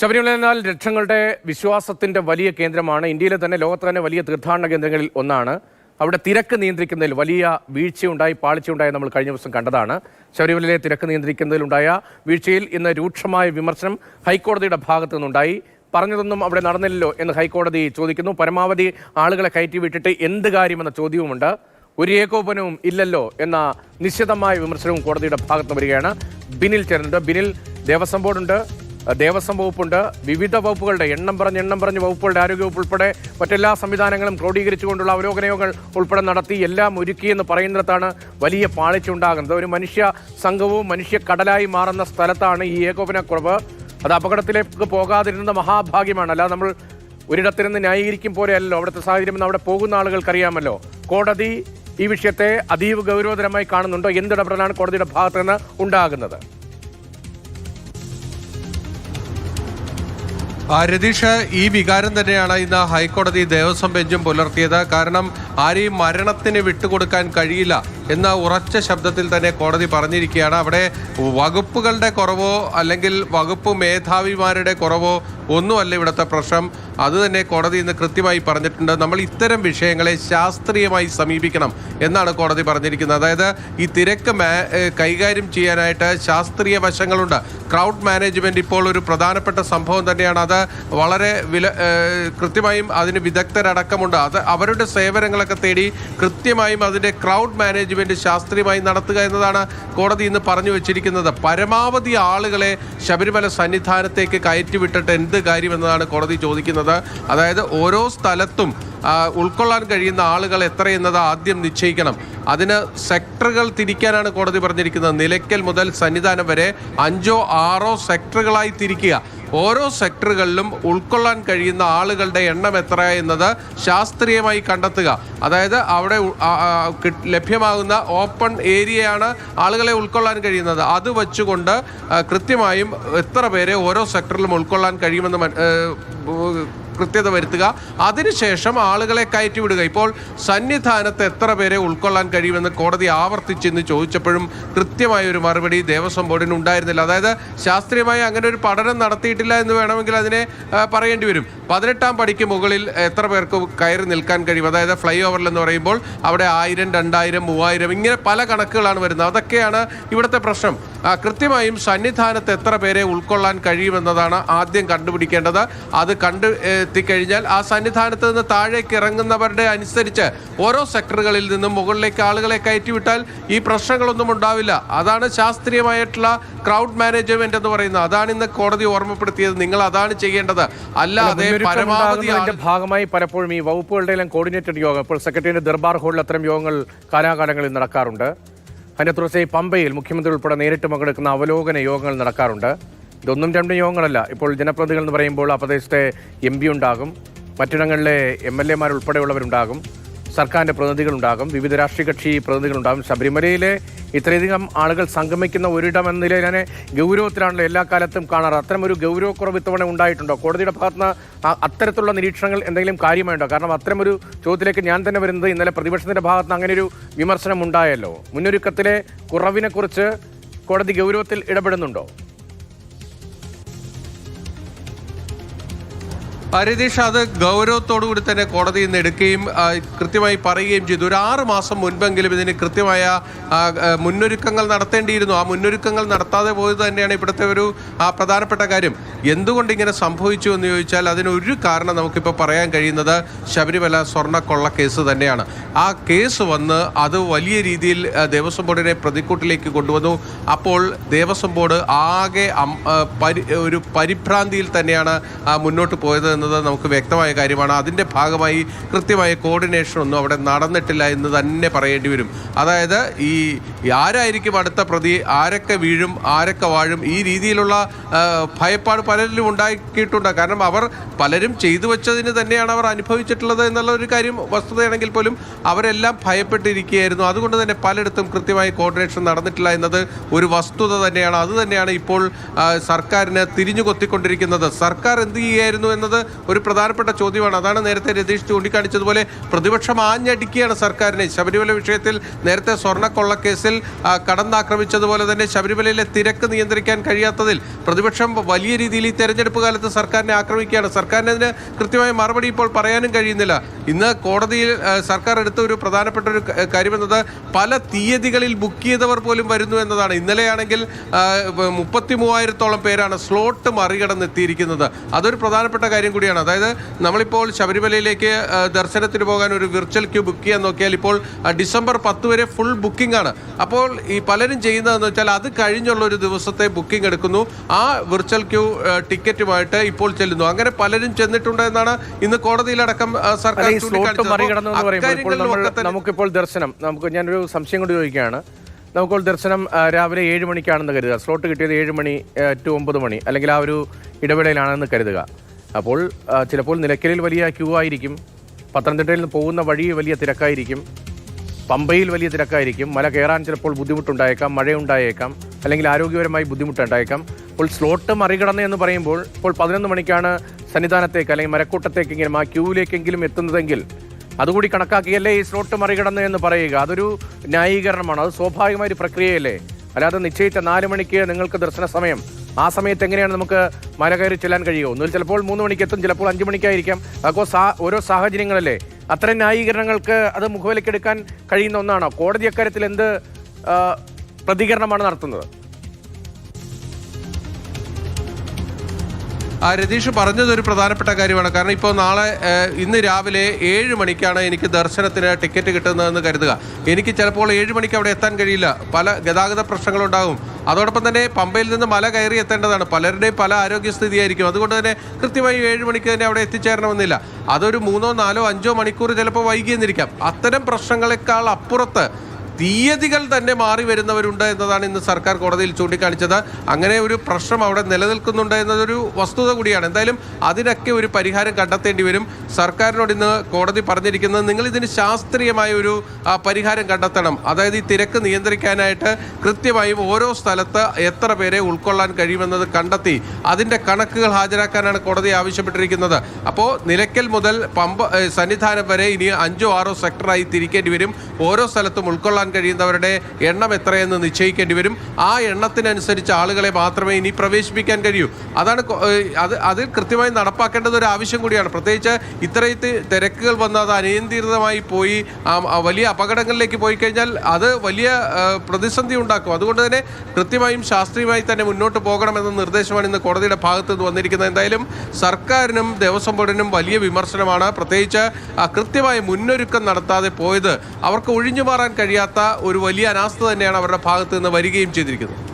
ശബരിമല എന്നാൽ ലക്ഷങ്ങളുടെ വിശ്വാസത്തിന്റെ വലിയ കേന്ദ്രമാണ്. ഇന്ത്യയിലെ തന്നെ ലോകത്ത് തന്നെ വലിയ തീർത്ഥാടന കേന്ദ്രങ്ങളിൽ ഒന്നാണ്. അവിടെ തിരക്ക് നിയന്ത്രിക്കുന്നതിൽ വലിയ വീഴ്ചയുണ്ടായി പാളിച്ചയുണ്ടായി നമ്മൾ കഴിഞ്ഞ ദിവസം കണ്ടതാണ്. ശബരിമലയിലെ തിരക്ക് നിയന്ത്രിക്കുന്നതിലുണ്ടായ വീഴ്ചയിൽ ഇന്ന് രൂക്ഷമായ വിമർശനം ഹൈക്കോടതിയുടെ ഭാഗത്തു നിന്നുണ്ടായി. പറഞ്ഞതൊന്നും അവിടെ നടന്നില്ലല്ലോ എന്ന് ഹൈക്കോടതി ചോദിക്കുന്നു. പരമാവധി ആളുകളെ കയറ്റി വിട്ടിട്ട് എന്ത് കാര്യമെന്ന ചോദ്യവുമുണ്ട്. ഒരു ഏകോപനവും ഇല്ലല്ലോ എന്ന നിശ്ചിതമായ വിമർശനവും കോടതിയുടെ ഭാഗത്ത് വരികയാണ്. ബിനിൽ ചേരുന്നുണ്ട്. ബിനിൽ ദേവസ്വം ബോർഡുണ്ട്. ദേവസ്വം വകുപ്പുണ്ട്. വിവിധ വകുപ്പുകളുടെ എണ്ണം പറഞ്ഞ് എണ്ണം പറഞ്ഞ് വകുപ്പുകളുടെ ആരോഗ്യവകുപ്പ് ഉൾപ്പെടെ മറ്റെല്ലാ സംവിധാനങ്ങളും ക്രോഡീകരിച്ചുകൊണ്ടുള്ള അവലോകന യോഗങ്ങൾ ഉൾപ്പെടെ നടത്തി എല്ലാം ഒരുക്കിയെന്ന് പറയുന്നിടത്താണ് വലിയ പാളിച്ച ഉണ്ടാകുന്നത്. ഒരു മനുഷ്യ സംഘവും മനുഷ്യ കടലായി മാറുന്ന സ്ഥലത്താണ് ഈ ഏകോപനക്കുറവ്. അത് അപകടത്തിലേക്ക് പോകാതിരുന്നത് മഹാഭാഗ്യമാണ്. അല്ലാതെ നമ്മൾ ഒരിടത്തിരുന്ന് ന്യായീകരിക്കും പോലെയല്ലോ അവിടുത്തെ സാഹചര്യം എന്ന് അവിടെ പോകുന്ന ആളുകൾക്കറിയാമല്ലോ. കോടതി ഈ വിഷയത്തെ അതീവ ഗൗരവതരമായി കാണുന്നുണ്ടോ. എന്തിടപെടലാണ് കോടതിയുടെ ഭാഗത്ത് നിന്ന് ഉണ്ടാകുന്നത്? രതീഷ് ഈ വികാരം തന്നെയാണ് ഇന്ന് ഹൈക്കോടതി ദേവസ്വം ബെഞ്ചും പുലർത്തിയത്. കാരണം ആരെയും മരണത്തിന് വിട്ടുകൊടുക്കാൻ കഴിയില്ല എന്ന ഉറച്ച ശബ്ദത്തിൽ തന്നെ കോടതി പറഞ്ഞിരിക്കുകയാണ്. അവിടെ വകുപ്പുകളുടെ കുറവോ അല്ലെങ്കിൽ വകുപ്പ് മേധാവിമാരുടെ കുറവോ ഒന്നുമല്ല ഇവിടുത്തെ പ്രശ്നം. അത് തന്നെ കോടതി ഇന്ന് കൃത്യമായി പറഞ്ഞിട്ടുണ്ട്. നമ്മൾ ഇത്തരം വിഷയങ്ങളെ ശാസ്ത്രീയമായി സമീപിക്കണം എന്നാണ് കോടതി പറഞ്ഞിരിക്കുന്നത്. അതായത് ഈ തിരക്ക് കൈകാര്യം ചെയ്യാനായിട്ട് ശാസ്ത്രീയ വശങ്ങളുണ്ട്. ക്രൗഡ് മാനേജ്മെന്റ് ഇപ്പോൾ ഒരു പ്രധാനപ്പെട്ട സംഭവം തന്നെയാണ്. അത് വളരെ വില കൃത്യമായും അതിന് വിദഗ്ധരടക്കമുണ്ട്. അത് അവരുടെ സേവനങ്ങളൊക്കെ തേടി കൃത്യമായും അതിന്റെ ക്രൗഡ് മാനേജ്മെന്റ് ശാസ്ത്രീയമായി നടത്തുക എന്നതാണ് കോടതി ഇന്ന് പറഞ്ഞു വെച്ചിരിക്കുന്നത്. പരമാവധി ആളുകളെ ശബരിമല സന്നിധാനത്തേക്ക് കയറ്റിവിട്ടിട്ട് എന്ത് കാര്യമെന്നതാണ് കോടതി ചോദിക്കുന്നത്. അതായത് ഓരോ സ്ഥലത്തും ഉൾക്കൊള്ളാൻ കഴിയുന്ന ആളുകൾ എത്രയെന്നത് ആദ്യം നിശ്ചയിക്കണം. അതിന് സെക്ടറുകൾ തിരിക്കാനാണ് കോടതി പറഞ്ഞിരിക്കുന്നത്. നിലയ്ക്കൽ മുതൽ സന്നിധാനം വരെ അഞ്ചോ ആറോ സെക്ടറുകളായി തിരിക്കുക. ഓരോ സെക്ടറുകളിലും ഉൾക്കൊള്ളാൻ കഴിയുന്ന ആളുകളുടെ എണ്ണം എത്ര എന്നത് ശാസ്ത്രീയമായി കണ്ടെത്തുക. അതായത് അവിടെ ലഭ്യമാകുന്ന ഓപ്പൺ ഏരിയയാണ് ആളുകളെ ഉൾക്കൊള്ളാൻ കഴിയുന്നത്. അത് വച്ചുകൊണ്ട് കൃത്യമായും എത്ര പേരെ ഓരോ സെക്ടറിലും ഉൾക്കൊള്ളാൻ കഴിയുമെന്ന് കൃത്യത വരുത്തുക. അതിനുശേഷം ആളുകളെ കയറ്റി വിടുക. ഇപ്പോൾ സന്നിധാനത്ത് എത്ര പേരെ ഉൾക്കൊള്ളാൻ കഴിയുമെന്ന് കോടതി ആവർത്തിച്ചെന്ന് ചോദിച്ചപ്പോഴും കൃത്യമായ ഒരു മറുപടി ദേവസ്വം ബോർഡിന് ഉണ്ടായിരുന്നില്ല. അതായത് ശാസ്ത്രീയമായി അങ്ങനെ ഒരു പഠനം നടത്തിയിട്ടില്ല എന്ന് വേണമെങ്കിൽ അതിനെ പറയേണ്ടി വരും. പതിനെട്ടാം പടിക്ക് മുകളിൽ എത്ര പേർക്ക് കയറി നിൽക്കാൻ കഴിയും? അതായത് ഫ്ലൈ ഓവറിൽ എന്ന് പറയുമ്പോൾ അവിടെ ആയിരം രണ്ടായിരം മൂവായിരം ഇങ്ങനെ പല കണക്കുകളാണ് വരുന്നത്. അതൊക്കെയാണ് ഇവിടുത്തെ പ്രശ്നം. കൃത്യമായും സന്നിധാനത്ത് എത്ര പേരെ ഉൾക്കൊള്ളാൻ കഴിയുമെന്നതാണ് ആദ്യം കണ്ടുപിടിക്കേണ്ടത്. അത് കണ്ടു എത്തിക്കഴിഞ്ഞാൽ ആ സന്നിധാനത്ത് നിന്ന് താഴേക്ക് ഇറങ്ങുന്നവരുടെ അനുസരിച്ച് ഓരോ സെക്ടറുകളിൽ നിന്നും മുകളിലേക്ക് ആളുകളെ കയറ്റിവിട്ടാൽ ഈ പ്രശ്നങ്ങളൊന്നും ഉണ്ടാവില്ല. അതാണ് ശാസ്ത്രീയമായിട്ടുള്ള ക്രൗഡ് മാനേജ്മെന്റ് എന്ന് പറയുന്നത്. അതാണ് ഇന്ന് കോടതി ഓർമ്മപ്പെടുത്തിയത്. നിങ്ങൾ അതാണ് ചെയ്യേണ്ടത്. അല്ലാതെ പരമാവധി ഭാഗമായി പലപ്പോഴും ഈ വകുപ്പുകളുടെ എല്ലാം കോർഡിനേറ്റഡ് യോഗം ഇപ്പോൾ സെക്രട്ടറിയുടെ ദർബാർ ഹോളിൽ അത്തരം യോഗങ്ങൾ കാലാകാലങ്ങളിൽ നടക്കാറുണ്ട്. അതിനെ തുടർച്ചയായി പമ്പയിൽ മുഖ്യമന്ത്രി ഉൾപ്പെടെ നേരിട്ട് പങ്കെടുക്കുന്ന അവലോകന യോഗങ്ങൾ നടക്കാറുണ്ട്. ഇതൊന്നും രണ്ടും യോഗങ്ങളല്ല. ഇപ്പോൾ ജനപ്രതിനിധികൾ എന്ന് പറയുമ്പോൾ ആ പ്രദേശത്തെ എം പി ഉണ്ടാകും. മറ്റിടങ്ങളിലെ എം എൽ എമാർ ഉൾപ്പെടെയുള്ളവരുണ്ടാകും. സർക്കാരിന്റെ പ്രതിനിധികളുണ്ടാകും. വിവിധ രാഷ്ട്രീയ കക്ഷി പ്രതിനിധികളുണ്ടാകും. ശബരിമലയിലെ ഇത്രയധികം ആളുകൾ സംഗമിക്കുന്ന ഒരിടം എന്ന നിലയിൽ തന്നെ ഗൗരവത്തിലാണല്ലോ എല്ലാ കാലത്തും കാണാറ്. അത്തരം ഒരു ഗൗരവക്കുറവ് ഇത്തവണ ഉണ്ടായിട്ടുണ്ടോ? കോടതിയുടെ ഭാഗത്തുനിന്ന് ആ- അത്തരത്തിലുള്ള നിരീക്ഷണങ്ങൾ എന്തെങ്കിലും കാര്യമായിട്ടോ കാരണം അത്തരമൊരു ചോദ്യത്തിലേക്ക് ഞാൻ തന്നെ വരുന്നത് ഇന്നലെ പ്രതിപക്ഷത്തിന്റെ ഭാഗത്തുനിന്ന് അങ്ങനെ ഒരു വിമർശനം ഉണ്ടായല്ലോ. മുന്നൊരുക്കത്തിലെ കുറവിനെക്കുറിച്ച് കോടതി ഗൗരവത്തിൽ ഇടപെടുന്നുണ്ടോ? ഹരിതീഷ് അത് ഗൗരവത്തോടു കൂടി തന്നെ കോടതിയിൽ ഇന്ന് എടുക്കുകയും കൃത്യമായി പറയുകയും ചെയ്തു. ഒരു ആറ് മാസം മുൻപെങ്കിലും ഇതിന് കൃത്യമായ മുന്നൊരുക്കങ്ങൾ നടത്തേണ്ടിയിരുന്നു. ആ മുന്നൊരുക്കങ്ങൾ നടത്താതെ പോയത് തന്നെയാണ് ഇവിടുത്തെ ഒരു ആ, പ്രധാനപ്പെട്ട കാര്യം. എന്തുകൊണ്ട് ഇങ്ങനെ സംഭവിച്ചു എന്ന് ചോദിച്ചാൽ അതിനൊരു കാരണം നമുക്കിപ്പോൾ പറയാൻ കഴിയുന്നത് ശബരിമല സ്വർണക്കൊള്ള കേസ് തന്നെയാണ്. ആ കേസ് വന്ന് അത് വലിയ രീതിയിൽ ദേവസ്വം ബോർഡിനെ പ്രതിക്കൂട്ടിലേക്ക് കൊണ്ടുവന്നു. അപ്പോൾ ദേവസ്വം ബോർഡ് ആകെ ഒരു പരിഭ്രാന്തിയിൽ തന്നെയാണ് മുന്നോട്ട് പോയത് എന്നത് നമുക്ക് വ്യക്തമായ കാര്യമാണ്. അതിന്റെ ഭാഗമായി കൃത്യമായ കോർഡിനേഷൻ ഒന്നും അവിടെ നടന്നിട്ടില്ല എന്ന് തന്നെ പറയേണ്ടി വരും. അതായത് ഈ ആരായിരിക്കും അടുത്ത പ്രതി? ആരൊക്കെ വീഴും? ആരൊക്കെ വാഴും? ഈ രീതിയിലുള്ള ഭയപ്പാട് പലരിലും ഉണ്ടാക്കിയിട്ടുണ്ട്. കാരണം അവർ പലരും ചെയ്തു വെച്ചതിന് തന്നെയാണ് അവർ അനുഭവിച്ചിട്ടുള്ളത് എന്നുള്ള ഒരു കാര്യം വസ്തുതയാണെങ്കിൽ പോലും അവരെല്ലാം ഭയപ്പെട്ടിരിക്കുകയായിരുന്നു. അതുകൊണ്ട് തന്നെ പലയിടത്തും കൃത്യമായി കോർഡിനേഷൻ നടന്നിട്ടില്ല എന്നത് ഒരു വസ്തുത തന്നെയാണ്. അത് തന്നെയാണ് ഇപ്പോൾ സർക്കാരിന് തിരിഞ്ഞു കൊത്തിക്കൊണ്ടിരിക്കുന്നത് സർക്കാർ എന്ത് ചെയ്യുകയായിരുന്നു എന്നത് ഒരു പ്രധാനപ്പെട്ട ചോദ്യമാണ്. അതാണ് നേരത്തെ രതീഷ് ചൂണ്ടിക്കാണിച്ചതുപോലെ പ്രതിപക്ഷം ആഞ്ഞടിക്കുകയാണ് സർക്കാരിനെ. ശബരിമല വിഷയത്തിൽ നേരത്തെ സ്വർണക്കൊള്ളക്കേസിൽ കടന്നാക്രമിച്ചതുപോലെ തന്നെ ശബരിമലയിലെ തിരക്ക് നിയന്ത്രിക്കാൻ കഴിയാത്തതിൽ പ്രതിപക്ഷം വലിയ രീതിയിൽ ഈ തെരഞ്ഞെടുപ്പ് കാലത്ത് സർക്കാരിനെ ആക്രമിക്കുകയാണ്. സർക്കാരിന് അതിന് കൃത്യമായ മറുപടി ഇപ്പോൾ പറയാനും കഴിയുന്നില്ല. ഇന്ന് കോടതിയിൽ സർക്കാർ എടുത്ത ഒരു പ്രധാനപ്പെട്ട ഒരു കാര്യമെന്നത് പല തീയതികളിൽ ബുക്ക് ചെയ്തവർ പോലും വരുന്നു എന്നതാണ്. ഇന്നലെയാണെങ്കിൽ മുപ്പത്തി മൂവായിരത്തോളം പേരാണ് സ്ലോട്ട് മറികടന്നെത്തിയിരിക്കുന്നത്. അതൊരു പ്രധാനപ്പെട്ട കാര്യം കൂടിയാണ്. അതായത് നമ്മളിപ്പോൾ ശബരിമലയിലേക്ക് ദർശനത്തിന് പോകാൻ ഒരു വിർച്വൽ ക്യൂ ബുക്ക് ചെയ്യാൻ നോക്കിയാൽ ഇപ്പോൾ ഡിസംബർ പത്ത് വരെ ഫുൾ ബുക്കിംഗ് ആണ്. അപ്പോൾ ഈ പലരും ചെയ്യുന്നതെന്ന് വെച്ചാൽ അത് കഴിഞ്ഞുള്ള ഒരു ദിവസത്തെ ബുക്കിംഗ് എടുക്കുന്നു. ആ വിർച്വൽ ക്യൂ ടിക്കറ്റുമായിട്ട് ഇപ്പോൾ ചെല്ലുന്നു. അങ്ങനെ പലരും ചെന്നിട്ടുണ്ട് എന്നാണ് ഇന്ന് കോടതിയിലടക്കം സർക്കാർ നമുക്കിപ്പോൾ ദർശനം നമുക്ക് ഞാനൊരു സംശയം കൊണ്ട് ചോദിക്കുകയാണ്. നമുക്കിപ്പോൾ ദർശനം രാവിലെ ഏഴ് മണിക്കാണെന്ന് കരുതുക. സ്ലോട്ട് കിട്ടിയത് ഏഴ് മണി ടു ഒമ്പത് മണി അല്ലെങ്കിൽ ആ ഒരു ഇടവേളയിലാണെന്ന് കരുതുക. അപ്പോൾ ചിലപ്പോൾ നിലയ്ക്കലിൽ വലിയ ക്യൂ ആയിരിക്കും പത്തനംതിട്ടയിൽ നിന്ന് പോകുന്ന വഴി വലിയ തിരക്കായിരിക്കും പമ്പയിൽ വലിയ തിരക്കായിരിക്കും മല കയറാൻ ചിലപ്പോൾ ബുദ്ധിമുട്ടുണ്ടായേക്കാം മഴയുണ്ടായേക്കാം അല്ലെങ്കിൽ ആരോഗ്യപരമായി ബുദ്ധിമുട്ടുണ്ടായേക്കാം. അപ്പോൾ സ്ലോട്ട് മറികടന്ന് എന്ന് പറയുമ്പോൾ ഇപ്പോൾ പതിനൊന്ന് മണിക്കാണ് സന്നിധാനത്തേക്ക് അല്ലെങ്കിൽ മരക്കൂട്ടത്തേക്കെങ്കിലും ആ ക്യൂവിലേക്കെങ്കിലും എത്തുന്നതെങ്കിൽ അതുകൂടി കണക്കാക്കിയല്ലേ ഈ സ്ലോട്ട് മറികടന്ന് എന്ന് പറയുക? അതൊരു ന്യായീകരണമാണ് അത് സ്വാഭാവികമായ ഒരു പ്രക്രിയയല്ലേ? അല്ലാതെ നിശ്ചയിച്ച നാല് മണിക്ക് നിങ്ങൾക്ക് ദർശന സമയം. ആ സമയത്ത് എങ്ങനെയാണ് നമുക്ക് മല കയറി ചെല്ലാൻ കഴിയുമോ ഒന്നുകിൽ ചിലപ്പോൾ മൂന്ന് മണിക്ക് എത്തും ചിലപ്പോൾ അഞ്ച് മണിക്കായിരിക്കാം. അപ്പോൾ ഓരോ സാഹചര്യങ്ങളല്ലേ? അത്തരം ന്യായീകരണങ്ങൾക്ക് അത് മുഖവിലക്കെടുക്കാൻ കഴിയുന്ന ഒന്നാണോ? കോടതി അക്കാര്യത്തിൽ എന്ത് പ്രതികരണമാണ് നടത്തുന്നത്? രതീഷ് പറഞ്ഞത് ഒരു പ്രധാനപ്പെട്ട കാര്യമാണ്. കാരണം ഇപ്പോൾ നാളെ ഇന്ന് രാവിലെ ഏഴ് മണിക്കാണ് എനിക്ക് ദർശനത്തിന് ടിക്കറ്റ് കിട്ടുന്നതെന്ന് കരുതുക. എനിക്ക് ചിലപ്പോൾ ഏഴ് മണിക്ക് അവിടെ എത്താൻ കഴിയില്ല. പല ഗതാഗത പ്രശ്നങ്ങളുണ്ടാകും. അതോടൊപ്പം തന്നെ പമ്പയിൽ നിന്ന് മല കയറി എത്തേണ്ടതാണ്. പലരുടെയും പല ആരോഗ്യസ്ഥിതിയായിരിക്കും. അതുകൊണ്ട് തന്നെ കൃത്യമായി ഏഴ് മണിക്ക് തന്നെ അവിടെ എത്തിച്ചേരണമെന്നില്ല. അതൊരു മൂന്നോ നാലോ അഞ്ചോ മണിക്കൂർ ചിലപ്പോൾ വൈകിയെന്നിരിക്കാം. അത്തരം പ്രശ്നങ്ങളെക്കാൾ അപ്പുറത്ത് തീയതികൾ തന്നെ മാറി വരുന്നവരുണ്ട് എന്നതാണ് ഇന്ന് സർക്കാർ കോടതിയിൽ ചൂണ്ടിക്കാണിച്ചത്. അങ്ങനെ ഒരു പ്രശ്നം അവിടെ നിലനിൽക്കുന്നുണ്ട് എന്നതൊരു വസ്തുത കൂടിയാണ്. എന്തായാലും അതിനൊക്കെ ഒരു പരിഹാരം കണ്ടെത്തേണ്ടി വരും. സർക്കാരിനോട് ഇന്ന് കോടതി പറഞ്ഞിരിക്കുന്നത് നിങ്ങൾ ഇതിന് ശാസ്ത്രീയമായ ഒരു പരിഹാരം കണ്ടെത്തണം. അതായത് ഈ തിരക്ക് നിയന്ത്രിക്കാനായിട്ട് കൃത്യമായും ഓരോ സ്ഥലത്ത് എത്ര പേരെ ഉൾക്കൊള്ളാൻ കഴിയുമെന്നത് കണ്ടെത്തി അതിന്റെ കണക്കുകൾ ഹാജരാക്കാനാണ് കോടതി ആവശ്യപ്പെട്ടിരിക്കുന്നത്. അപ്പോൾ നിലയ്ക്കൽ മുതൽ പമ്പ സന്നിധാനം വരെ ഇനി അഞ്ചോ ആറോ സെക്ടറായി തിരിക്കേണ്ടി വരും. ഓരോ സ്ഥലത്തും ഉൾക്കൊള്ളാൻ കഴിയുന്നവരുടെ എണ്ണം എത്രയെന്ന് നിശ്ചയിക്കേണ്ടി വരും. ആ എണ്ണത്തിനനുസരിച്ച് ആളുകളെ മാത്രമേ ഇനി പ്രവേശിപ്പിക്കാൻ കഴിയൂ. അതാണ് അത് അത് കൃത്യമായി നടപ്പാക്കേണ്ടത് ഒരു ആവശ്യം കൂടിയാണ്. പ്രത്യേകിച്ച് ഇത്രയും തിരക്കുകൾ വന്ന് അത് അനിയന്ത്രിതമായി പോയി വലിയ അപകടങ്ങളിലേക്ക് പോയി കഴിഞ്ഞാൽ അത് വലിയ പ്രതിസന്ധി ഉണ്ടാക്കും. അതുകൊണ്ട് തന്നെ കൃത്യമായും ശാസ്ത്രീയമായി തന്നെ മുന്നോട്ട് പോകണമെന്ന നിർദ്ദേശമാണ് ഇന്ന് കോടതിയുടെ ഭാഗത്ത് നിന്ന് വന്നിരിക്കുന്നത്. എന്തായാലും സർക്കാരിനും ദേവസ്വം ബോർഡിനും വലിയ വിമർശനമാണ്. പ്രത്യേകിച്ച് കൃത്യമായ മുന്നൊരുക്കം നടത്താതെ പോയത് അവർക്ക് ഒഴിഞ്ഞു മാറാൻ കഴിയാത്ത ഒരു വലിയ അനാസ്ഥ തന്നെയാണ് അവരുടെ ഭാഗത്ത് നിന്ന് വരികയും ചെയ്തിരിക്കുന്നത്.